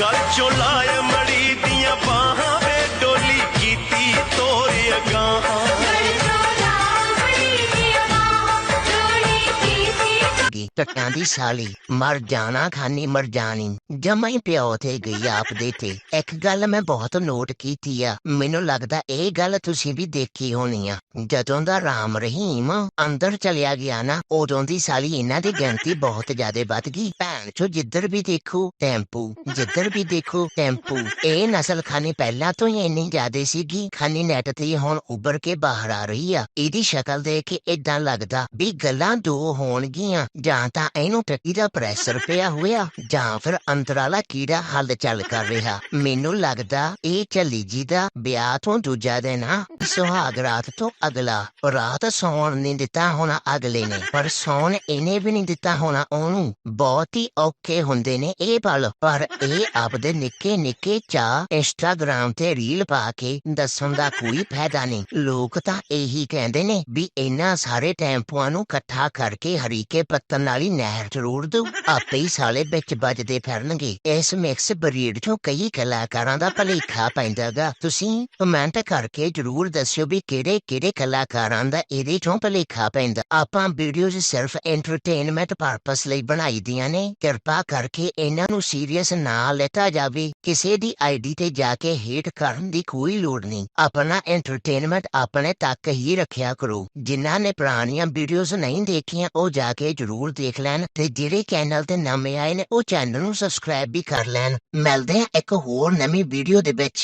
காற்றொலாய ਟੱਟਾਂ ਦੀ ਸਾਲੀ। ਮਰ ਜਾਣਾ, ਖਾਨੀ ਮਰ ਜਾਣੀ। ਜਮਾ ਹੀ ਪਿਓ ਤੇ ਗਈ ਆਪਦੇ ਤੇ। ਇੱਕ ਗੱਲ ਮੈਂ ਬਹੁਤ ਨੋਟ ਕੀਤੀ ਆ। ਮੈਨੂੰ ਲੱਗਦਾ ਇਹ ਗੱਲ ਤੁਸੀਂ ਵੀ ਦੇਖੀ ਹੋਣੀ ਆ। ਜਦੋਂ ਦਾ ਰਾਮ ਰਹੀਮ ਅੰਦਰ ਚਲਿਆ ਗਿਆ ਨਾ, ਉਦੋਂ ਦੀ ਸਾਲੀ ਇਹਨਾਂ ਦੀ ਗਿਣਤੀ ਬਹੁਤ ਜ਼ਿਆਦਾ ਵੱਧ ਗਈ। ਭੈਣ ਚੋ, ਜਿੱਧਰ ਵੀ ਦੇਖੋ, ਟੈਂਪੂ। ਜਿੱਧਰ ਵੀ ਦੇਖੋ, ਟੈਂਪੂ। ਇਹ ਨਸਲ ਖਾਨੀ ਪਹਿਲਾਂ ਤੋਂ ਹੀ ਇੰਨੀ ਜ਼ਿਆਦਾ ਸੀਗੀ। ਖਾਨੀ ਨੈਟ ਤੇ ਹੁਣ ਉੱਭਰ ਕੇ ਬਾਹਰ ਆ ਰਹੀ ਆ। ਇਹਦੀ ਸ਼ਕਲ ਦੇਖ ਕੇ ਇਦਾਂ ਲੱਗਦਾ ਵੀ ਗੱਲਾਂ ਦੋ ਹੋਣਗੀਆਂ, ਜਾਂ ਤਾਂ ਇਹਨੂੰ ਟੱਕੀ ਦਾ ਪ੍ਰੈਸ਼ਰ ਪਿਆ ਹੋਇਆ, ਜਾਂ ਫਿਰ ਅੰਤਰਾਲਾ ਕੀੜਾ ਹੱਲ ਚੱਲ ਕਰ ਰਿਹਾ। ਮੈਨੂੰ ਲੱਗਦਾ ਇਹ ਚੱਲੀ ਜੀ ਦਾ ਵਿਆਹ ਤੋਂ ਦੂਜਾ ਦਿਨ ਆ। ਸੁਹਾਗ ਰਾਤ ਤੋਂ ਅਗਲਾ। ਰਾਤ ਸੌਣ ਨਹੀਂ ਦਿੱਤਾ ਹੋਣਾ ਅਗਲੇ ਨੇ, ਪਰ ਸੌਣ ਇਹਨੇ ਵੀ ਨਹੀਂ ਦਿੱਤਾ ਹੋਣਾ ਉਹਨੂੰ। ਬਹੁਤ ਹੀ ਔਖੇ ਹੁੰਦੇ ਨੇ ਇਹ ਪਲ, ਪਰ ਇਹ ਆਪਦੇ ਨਿੱਕੇ ਨਿੱਕੇ ਚਾ ਇੰਸਟਾਗ੍ਰਾਮ ਤੇ ਰੀਲ ਪਾ ਕੇ ਦੱਸਣ ਦਾ ਕੋਈ ਫਾਇਦਾ ਨਹੀਂ। ਲੋਕ ਤਾਂ ਇਹੀ ਕਹਿੰਦੇ ਨੇ ਵੀ ਇਹਨਾਂ ਸਾਰੇ ਟੈਂਪੂਆਂ ਨੂੰ ਇਕੱਠਾ ਕਰਕੇ ਹਰੀਕੇ ਪੱਤਨ ਵਾਲੀ ਨਹਿਰ ਜ਼ਰੂਰ ਰੋੜ ਦੋ ਆਪੇ ਹੀ ਸਾਲੇ ਵਿੱਚ ਵੱਜਦੇ ਫਿਰਨਗੇ ਇਸ ਮਿਕਸ ਬਰੀਡ ਚੋਂ ਕਈ ਕਲਾਕਾਰਾਂ ਦਾ ਭਲੇਖਾ ਪੈਂਦਾਗਾ ਤੁਸੀਂ ਕਮੈਂਟ ਕਰਕੇ ਜਰੂਰ ਦੱਸਿਓ ਵੀ ਕਿਹੜੇ ਕਿਹੜੇ ਕਲਾਕਾਰਾਂ ਦਾ ਇਹਦੇ ਚੋਂ ਭਲੇਖਾ ਪੈਂਦਾ ਆਪਾਂ ਵੀਡੀਓਜ਼ ਸਿਰਫ ਐਂਟਰਟੇਨਮੈਂਟ ਪਰਪਸ ਲਈ ਬਣਾਈ ਦੀਆਂ ਨੇ ਕਿਰਪਾ ਕਰਕੇ ਇਹਨਾਂ ਨੂੰ ਸੀਰੀਅਸ ਨਾ ਲੈਤਾ ਜਾਵੇ ਕਿਸੇ ਦੀ ਆਈਡੀ ਤੇ ਜਾ ਕੇ ਹੇਟ ਕਰਨ ਦੀ ਕੋਈ ਲੋੜ ਨਹੀਂ ਆਪਣਾ ਐਂਟਰਟੇਨਮੈਂਟ ਆਪਣੇ ਤੱਕ ਹੀ ਰੱਖਿਆ ਕਰੋ ਜਿਨ੍ਹਾਂ ਨੇ ਪੁਰਾਣੀਆਂ ਵੀਡੀਓਜ਼ ਨਹੀਂ ਦੇਖੀਆਂ ਉਹ ਜਾ ਕੇ ਜਰੂਰ ਦੇਖ ਲੈਣ ਤੇ ਜਿਹੜੇ ਚੈਨਲ ਤੇ ਨਵੇਂ ਆਏ ਨੇ ਉਹ ਚੈਨਲ ਨੂੰ ਸਬਸਕ੍ਰਾਈਬ ਵੀ ਕਰ ਲੈਣ ਮਿਲਦੇ ਆ ਇੱਕ ਹੋਰ ਨਵੀਂ ਵੀਡੀਓ ਦੇ ਵਿੱਚ